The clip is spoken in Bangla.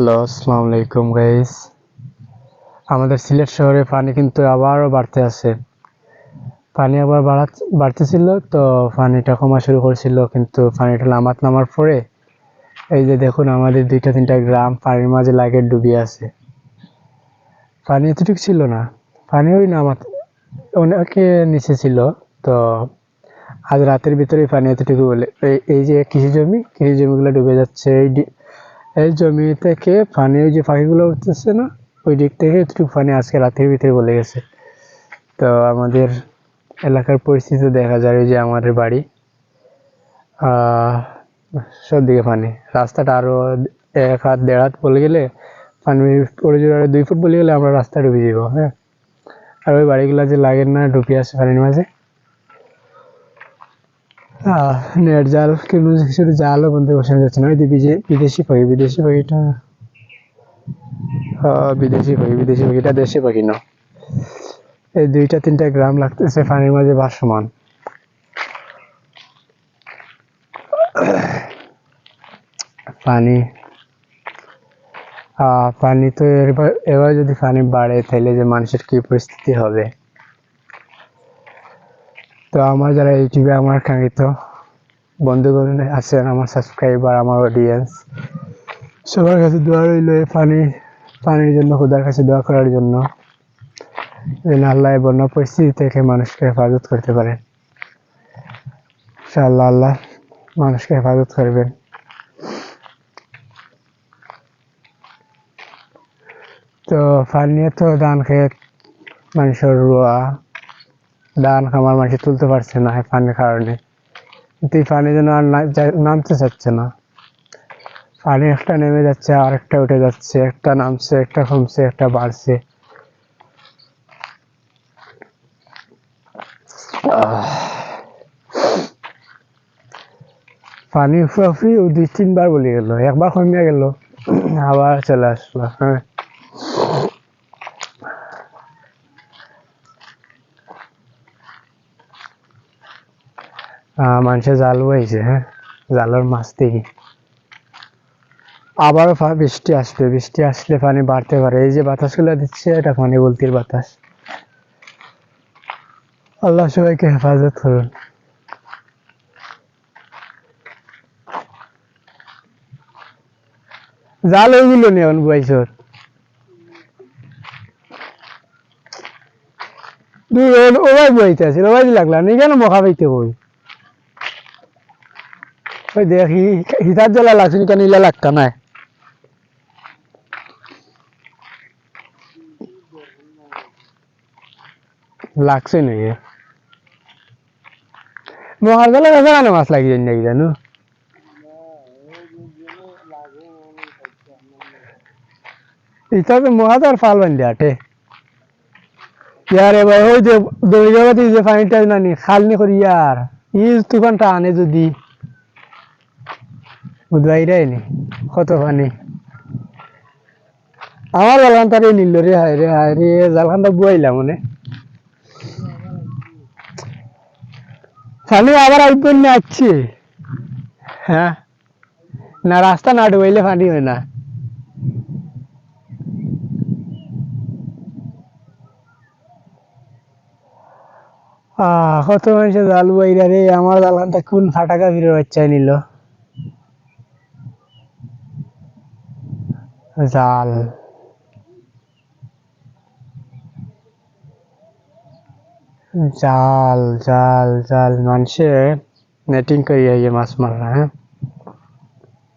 হ্যালো আসসালামু আলাইকুম গাইস আমাদের সিলেট শহরে পানি কিন্তু আবারও বাড়তে আছে। পানি আবার বাড়া বাড়তেছিল, তো পানিটা কমা শুরু করেছিল, কিন্তু পানিটা নামাত নামার পরে এই যে দেখুন, আমাদের দুইটা তিনটা গ্রাম পানির মাঝে লাগে ডুবে আছে। পানি এতটুকু ছিল না। পানি ওই নামাত অনেকে নিচে ছিল, তো আজ রাতের ভিতরে পানি এতটুকু বলে এই- যে কৃষি জমি, কৃষি জমিগুলো ডুবে যাচ্ছে, এই এই জমি থেকে পানি, ওই যে পাখিগুলো উঠতেছে না, ওই দিক থেকে একটু পানি আজকে রাতের ভিতরে বলে গেছে। তো আমাদের এলাকার পরিস্থিতি দেখা যায় যে আমাদের বাড়ি। সব দিকে পানি। রাস্তাটা আরও এক হাত, দেড় হাত বলে গেলে পানি পড়ে যাবে দুই ফুট বলে গেলে আমরা রাস্তা ডুবে যাব হ্যাঁ। আর ওই বাড়িগুলো যে লাগে না ডুবে আছে পানির মাঝে। নেট জাল কিন্তু কিছু জালও বন্ধ বসানো যাচ্ছে না। বিদেশি পাখি, বিদেশি পাখিটা। বিদেশি পাখি, বিদেশি পাখিটা দেশি পাখি না। এই দুইটা, তিনটা গ্রাম লাগতেছে পানির মাঝে ভাসমান। পানি। পানি তো এবার এবার যদি পানি বাড়ে, তাহলে যে মানুষের কি পরিস্থিতি হবে? তো আমার যারা ইউটিউবে আমার কাঙ্ক্ষিত বন্ধুগণ আছেন আমার সাবস্ক্রাইবার আমার অডিয়েন্স সবার কাছে দোয়া রইল পানি, পানির জন্য, খোদার কাছে দোয়া করার জন্য। যেন আল্লাহ বন্য পরিস্থিতি থেকে মানুষকে হেফাজত করতে পারে ইনশাআল্লাহ আল্লাহ মানুষকে হেফাজত করবেন। তো পানি তো ধান খেত, মানুষের রোয়া ধান খামার মানুষ তুলতে পারছে না পানির কারণে। কিন্তু এই পানি যেন আর নামতে চাচ্ছে না। পানি একটা নেমে যাচ্ছে আর একটা উঠে যাচ্ছে। একটা নামছে, একটা কমছে, একটা বাড়ছে। পানি ফুফি দুই তিনবার বলে গেল, একবার কমিয়ে গেল, আবার চলে আসলো হ্যাঁ। আহ, মানুষে জাল বইছে হ্যাঁ? জালের মাছ থেকে আবারও বৃষ্টি আসবে বৃষ্টি আসলে পানি বাড়তে পারে। এই যে বাতাসগুলো দিচ্ছে এটা পানি বলতির বাতাস। আল্লাহ সবাইকে হেফাজত করুন। জাল ওইগুলো তুই ও- ওরাই বইতে আছে ওরাই লাগলা নি? কেন মখা পাইতে বই? ওই দেখি হিতার জ্বালা লাগছে নি কেন ইলা লাগতা নাই লাগছে নাকি মহার জ্বালা কাছে কেন মাছ লাগিয়ে নাকি জানো? ইটা তো মহাদার ফাল বান্ধে আটে। ইয়ার এবার ওই যে দই জগতে যে পানিটা নানি খালনি করি ইয়ার ই তুফানটা আনে যদি। বুধবাইরাই নি কত পানি আমার জালখানটারে নিল রে, হায় রে হায় রে, জালখানটা বুয়াইলাম মনে। আবার না হ্যাঁ না, রাস্তা না ডুবাইলে পানি হয় না। কত মানুষের জাল বইরা রে, আমার জালখানটা কোন ফাটাকা ফিরে বাচ্চায় নিল? জাল জাল জাল জাল মানুষে নেটিং করি আইয়ে মাছ মারা হ্যাঁ